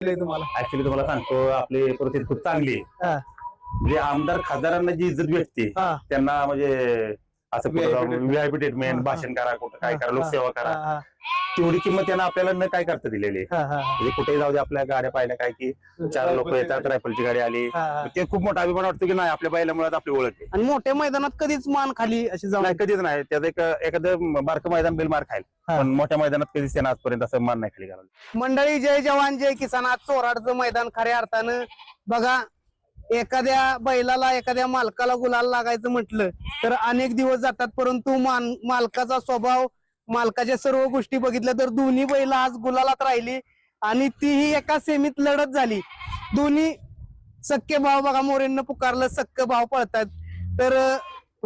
तुम्हाला? ऍक्च्युली तुम्हाला सांगतो आपली परिस्थिती खूप चांगली आहे. म्हणजे आमदार खासदारांना जी इज्जत भेटते त्यांना म्हणजे असं. VIP treatment. भाषण करा कुठं काय करा लोकसेवा करा तेवढी किंमत त्यांना आपल्याला न काय करता दिलेली. म्हणजे कुठेही जाऊ दे आपल्या गाड्या पाहिल्या काय की चार लोक येतात रायफलची गाडी आली. ते खूप मोठा अभिमान वाटतो की नाही आपल्या बैलामुळे आपली ओळख आहे आणि मोठ्या मैदानात कधीच मान खाली अशी जाऊन नाही कधीच नाही त्यात एक एखादं बारकं मैदान बेल मार खाईल. पण मोठ्या मैदानात कधीच त्यांना आजपर्यंत असं मान नाही खाली घालवलं मंडळी जय जवान जय किसान आज चोराडचं मैदान खऱ्या अर्थानं बघा एखाद्या बैलाला एखाद्या मालकाला गुलाल लागायचं म्हटलं तर अनेक दिवस जातात. परंतु मान मालकाचा स्वभाव मालकाच्या सर्व गोष्टी बघितल्या तर दोन्ही बैल आज गुलालात राहिली आणि तीही एका सेमीत लढत झाली. दोन्ही सख्खे भाव बघा मोरेंना पुकारलं सख्ख भाव पळतात. तर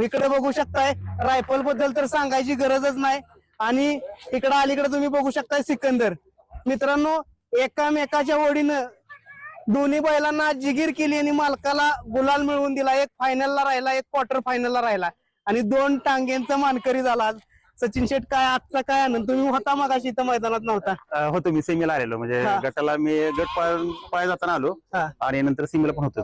इकडे बघू शकताय रायफलबद्दल तर सांगायची गरजच नाही. आणि इकडे अलीकडे तुम्ही बघू शकताय सिकंदर. मित्रांनो एकामेकाच्या ओढीनं दोन्ही बैलांना जिगीर केली आणि मालकाला गुलाल मिळवून दिला. एक फायनलला राहिला एक क्वार्टर फायनलला राहिला. आणि दोन टांग्यांचा मानकरी झाला. सचिन शेठ काय आजचा काय आनंद? तुम्ही होता मगाशी इथं मैदानात नव्हता. होतो मी सेमीला आलेलो. म्हणजे. गटाला मी गट पाय- जाताना आलो. आणि नंतर सीमेला पण होतो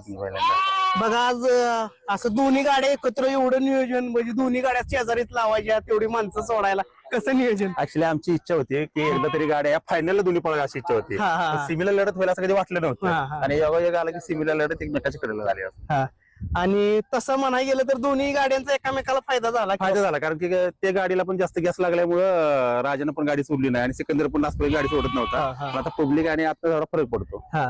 बघा आज अं, असं दोन्ही गाड्या एकत्र एवढं नियोजन म्हणजे दोन्ही गाड्या शेजारीत लावायच्या तेवढी माणसं सोडायला कसं नियोजन ऍक्च्युली आमची इच्छा होती की एकदा तरी गाड्या या फायनलला दोन्ही पळा अशी इच्छा होती हा, हा, हा. सीमेला लढत व्हायला असं कधी वाटलं हा, हा. नव्हतं आणि योगा योग आला की सीमेला लढत एकमेकाच्या कडेला झाली असं. हा आणि तसं म्हणाय गेलं तर दोन्ही गाड्यांचा एकामेकाला फायदा झाला फायदा झाला कारण की त्या गाडीला पण जास्त गॅस लागल्यामुळं राजानं पण गाडी सोडली नाही आणि सिकंदर पण गाडी सोडत हा, नव्हता हा. पण आता पब्लिक आणि आता थोडा फरक पडतो हा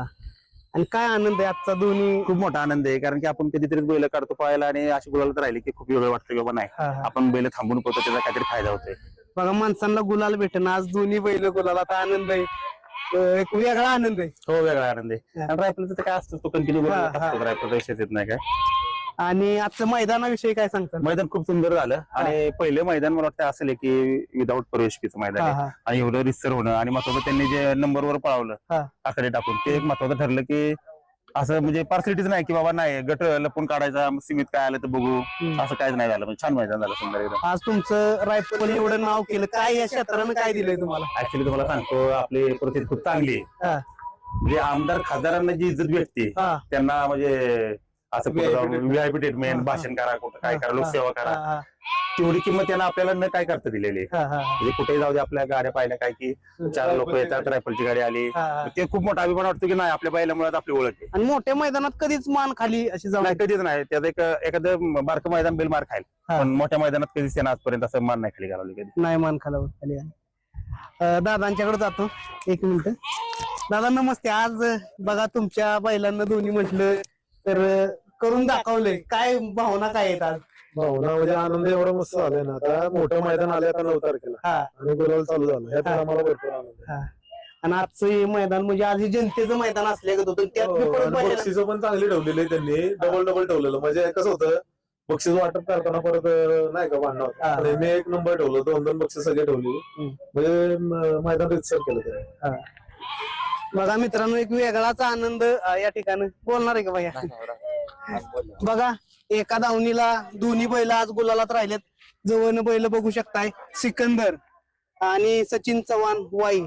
आणि काय आनंद आहे आजचा दोन्ही? खूप मोठा आनंद आहे कारण की आपण कधीतरी बैल काढतो पळायला आणि अशी गुलाला राहिली की खूप वेगळं वाटतं की बाबा नाही हा. आपण बैल थांबून पळतो त्याचा काहीतरी फायदा होतोय. बघा माणसांना गुलाल भेटणं आज दोन्ही बैल गुलाला आनंद आहे. अं, एक वेगळा आनंद आहे. हो वेगळा आनंद आहे. आणि रायफलचं तर काय असतं तो कंटिन्यू हा, हा. रायफल येत नाही काय आणि आजचं मैदानाविषयी काय सांगतात मैदान खूप सुंदर झालं. आणि पहिले मैदान मला वाटतं असेल की विदाऊट प्रवेश फीचं मैदान हा, आहे. हा. आणि एवढं रिसर होणं आणि महत्वाचं त्यांनी जे नंबरवर पळावलं हा. आकडे टाकून ते एक महत्वाचं ठरलं की असं म्हणजे पार्सलिटीच नाही की बाबा नाही गट लपून काढायचा सीमित काय आलं तर बघू. असं काहीच नाही झालं. म्हणजे छान मैदान झालं सुंदर एकदम. आज तुमचं रायफल एवढं नाव केलं. काय या क्षेत्रानं काय दिलंय तुम्हाला? ऍक्च्युली तुम्हाला सांगतो आपली परिस्थिती खूप चांगली आहे. हा, म्हणजे आमदार खासदारांना जी इज्जत भेटते हा, त्यांना म्हणजे असं. VIP treatment. भाषण करा कुठं काय करा लोकसेवा करा. तेवढी किंमत त्यांना आपल्याला न काय करता दिलेली. आहे म्हणजे कुठेही जाऊ दे आपल्या गाड्या पाहिल्या काय की चार लोक येतात रायफलची गाडी आली. ते खूप मोठा अभिमान वाटतो की नाही आपल्या बैलामुळे आपली ओळख आहे. आणि मोठ्या मैदानात कधीच मान खाली अशी नाही कधीच नाही. त्यात एक एखादं बारकं मैदान बेल मार खाईल. हा. पण मोठ्या मैदानात कधीच त्यांना आजपर्यंत असं मान नाही खाली घालवली कधी. नाही मान खाली अं, दादांच्याकडे जातो. एक मिनिट. दादा नमस्ते. आज बघा तुमच्या बैलांना दोन्ही म्हटलं तर करून दाखवलंय. काय भावना काय आहेत आज? भावना म्हणजे आनंद एवढा मस्त झालाय ना. आता मोठं मैदान आले आता नऊ तारखेला. हा. आणि गुलाल चालू झालं. यात. आम्हाला भरपूर आनंद आहे. हा. आणि आजचं हे मैदान म्हणजे आज हे जनतेचं मैदान असल्यागत होतं त्यात हो, परत आणि बक्षिसं पण चांगली ठेवलेली आहे त्यांनी. डबल डबल ठेवलेलं. म्हणजे कसं होतं बक्षीस वाटप करताना परत अं, नाही का भांडण. हा. होतं मी एक नंबर ठेवलं. दोन दोन बक्षीस सगळे ठेवली हम्म. म्हणजे म- मैदान रितसर केलं त्यांनी. हा. बघा मित्रांनो एक वेगळाच आनंद अं, या ठिकाणी बोलणार आहे का भैया बघा एका दावणीला दोन्ही बैल आज गुलालात राहिलेत. जवळ बैल बघू शकताय. सिकंदर आणि सचिन चव्हाण वाई.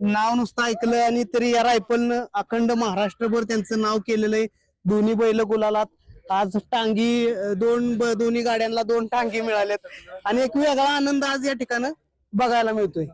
नाव नुसतं ऐकलं आणि तरी या रायफलनं अखंड महाराष्ट्रभर त्यांचं नाव केलेलं आहे. दोन्ही बैल गुलालात. आज टांगी अं, दोन ब- दोन्ही गाड्यांना दोन टांगी मिळाल्यात आणि एक वेगळा आनंद आज या ठिकाणी बघायला मिळतोय.